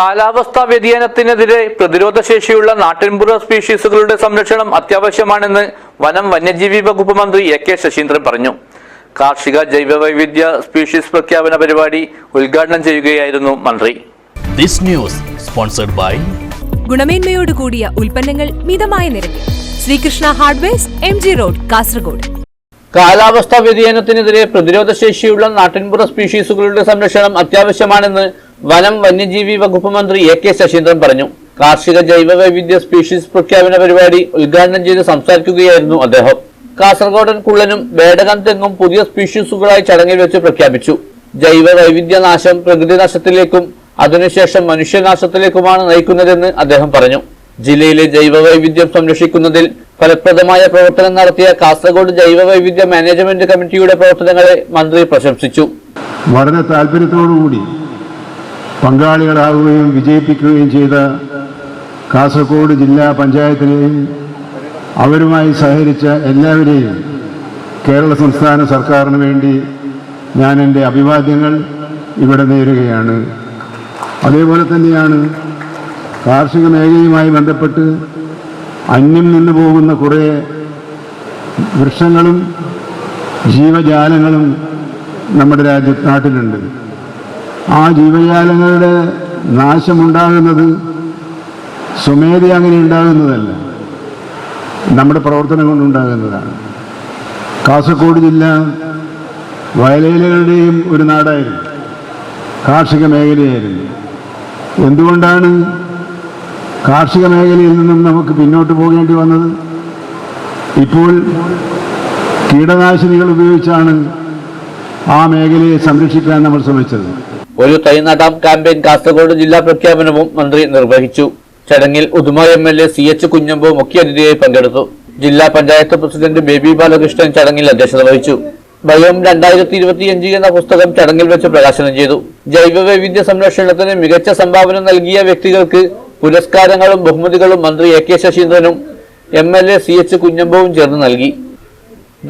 കാലാവസ്ഥാ വ്യതിയാനത്തിനെതിരെ പ്രതിരോധ ശേഷിയുള്ള നാട്ടിൻപുറ സ്പീഷീസുകളുടെ സംരക്ഷണം അത്യാവശ്യമാണെന്ന് വനം വന്യജീവി വകുപ്പ് മന്ത്രി എ കെ ശശീന്ദ്രൻ പറഞ്ഞു. കാർഷിക ജൈവവൈവിധ്യ സ്പീഷീസ് പ്രഖ്യാപന പരിപാടി ഉദ്ഘാടനം ചെയ്യുകയായിരുന്നു മന്ത്രി. This news sponsored by ഗുണമേന്മയോട് കൂടിയ ഉൽപ്പന്നങ്ങൾ മിതമായ നിരക്കിൽ. Sreekrishna hardwares M G road Kasaragod. കാലാവസ്ഥാ വ്യതിയാനത്തിനെതിരെ പ്രതിരോധ ശേഷിയുള്ള നാട്ടിൻപുറ സ്പീഷീസുകളുടെ സംരക്ഷണം അത്യാവശ്യമാണെന്ന് വനം വന്യജീവി വകുപ്പ് മന്ത്രി എ കെ ശശീന്ദ്രൻ പറഞ്ഞു. കാർഷിക ജൈവ വൈവിധ്യ സ്പീഷീസ് പ്രഖ്യാപന പരിപാടി ഉദ്ഘാടനം ചെയ്ത് സംസാരിക്കുകയായിരുന്നു അദ്ദേഹം. കാസർഗോഡൻ കുള്ളനും വേടകം തെങ്ങും പുതിയ സ്പീഷീസുകളായി ചടങ്ങിൽ വെച്ച് പ്രഖ്യാപിച്ചു. ജൈവ വൈവിധ്യ നാശം പ്രകൃതി നാശത്തിലേക്കും അതിനുശേഷം മനുഷ്യനാശത്തിലേക്കുമാണ് നയിക്കുന്നതെന്ന് അദ്ദേഹം പറഞ്ഞു. ജില്ലയിലെ ജൈവ വൈവിധ്യം സംരക്ഷിക്കുന്നതിൽ ഫലപ്രദമായ പ്രവർത്തനം നടത്തിയ കാസർഗോഡ് ജൈവ വൈവിധ്യ മാനേജ്മെന്റ് കമ്മിറ്റിയുടെ പ്രവർത്തനങ്ങളെ മന്ത്രി പ്രശംസിച്ചു. വളരെ താല്പര്യത്തോടുകൂടി പങ്കാളികളാവുകയും വിജയിപ്പിക്കുകയും ചെയ്ത കാസർഗോഡ് ജില്ലാ പഞ്ചായത്തിനെയും അവരുമായി സഹകരിച്ച എല്ലാവരെയും കേരള സംസ്ഥാന സർക്കാരിന് വേണ്ടി ഞാൻ എന്റെ അഭിവാദ്യങ്ങൾ ഇവിടെ നേരുകയാണ്. അതേപോലെ തന്നെയാണ് കാർഷിക മേഖലയുമായി ബന്ധപ്പെട്ട് അന്യം നിന്നു പോകുന്ന കുറേ വൃക്ഷങ്ങളും ജീവജാലങ്ങളും നമ്മുടെ രാജ്യ നാട്ടിലുണ്ട്. ആ ജീവജാലങ്ങളുടെ നാശമുണ്ടാകുന്നത് സ്വമേധ അങ്ങനെ ഉണ്ടാകുന്നതല്ല. നമ്മുടെ പ്രവർത്തനം കൊണ്ടുണ്ടാകുന്നതാണ് കാസർഗോഡ് ജില്ല വയലേലകളുടെയും ഒരു നാടായിരുന്നു. കാർഷിക മേഖലയായിരുന്നു. എന്തുകൊണ്ടാണ് കാർഷിക മേഖലയിൽ നിന്നും നമുക്ക് പിന്നോട്ട് പോകേണ്ടി വന്നത്? ഇപ്പോൾ കീടനാശിനികൾ ഉപയോഗിച്ചാണ് ആ മേഖലയെ സംരക്ഷിക്കാൻ നമ്മൾ ശ്രമിച്ചത്. ഒരു തൈനാട്ടാം നടാം ക്യാമ്പയിൻ കാസർഗോഡ് ജില്ലാ പ്രഖ്യാപനവും മന്ത്രി നിർവഹിച്ചു. ചടങ്ങിൽ Uduma M L A C H Kunhambu മുഖ്യാതിഥിയായി പങ്കെടുത്തു. ജില്ലാ പഞ്ചായത്ത് പ്രസിഡന്റ് ബേബി ബാലകൃഷ്ണൻ ചടങ്ങിൽ അധ്യക്ഷത വഹിച്ചു. ബയോം രണ്ടായിരത്തി ഇരുപത്തിയഞ്ച് എന്ന പുസ്തകം ചടങ്ങിൽ വെച്ച് പ്രകാശനം ചെയ്തു. ജൈവ വൈവിധ്യ സംരക്ഷണത്തിന് മികച്ച സംഭാവന നൽകിയ വ്യക്തികൾക്ക് പുരസ്കാരങ്ങളും ബഹുമതികളും മന്ത്രി A K ശശീന്ദ്രനും M L A C H കുഞ്ഞമ്പവും ചേർന്ന് നൽകി.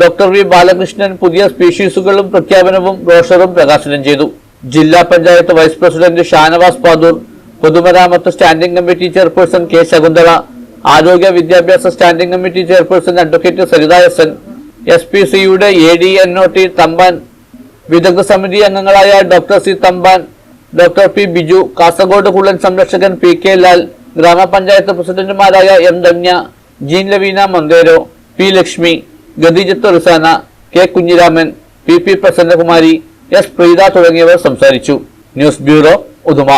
ഡോക്ടർ വി ബാലകൃഷ്ണൻ പുതിയ സ്പീഷീസുകളും പ്രഖ്യാപനവും ബ്രോഷറും പ്രകാശനം ചെയ്തു. ജില്ലാ പഞ്ചായത്ത് വൈസ് പ്രസിഡന്റ് ഷാനവാസ് പാദൂർ പൊതുമരാമത്ത് standing committee chairperson K Shakunthala ആരോഗ്യ വിദ്യാഭ്യാസ standing committee chairperson advocate Saritha S N S P സിയുടെ A D N O T Thampan വിദഗ്ധ സമിതി അംഗങ്ങളായ doctor C Thampan doctor P Biju Kasaragod കുള്ളൻ സംരക്ഷകൻ പി കെ ലാൽ ഗ്രാമപഞ്ചായത്ത് പ്രസിഡന്റുമാരായ M Dhanya Jean Laveena Monteiro P Lakshmi ഗതിജത്ത് Rizana K Kunhiraman P P Prasannakumari S Preetha തുടങ്ങിയവർ സംസാരിച്ചു. News bureau Uduma.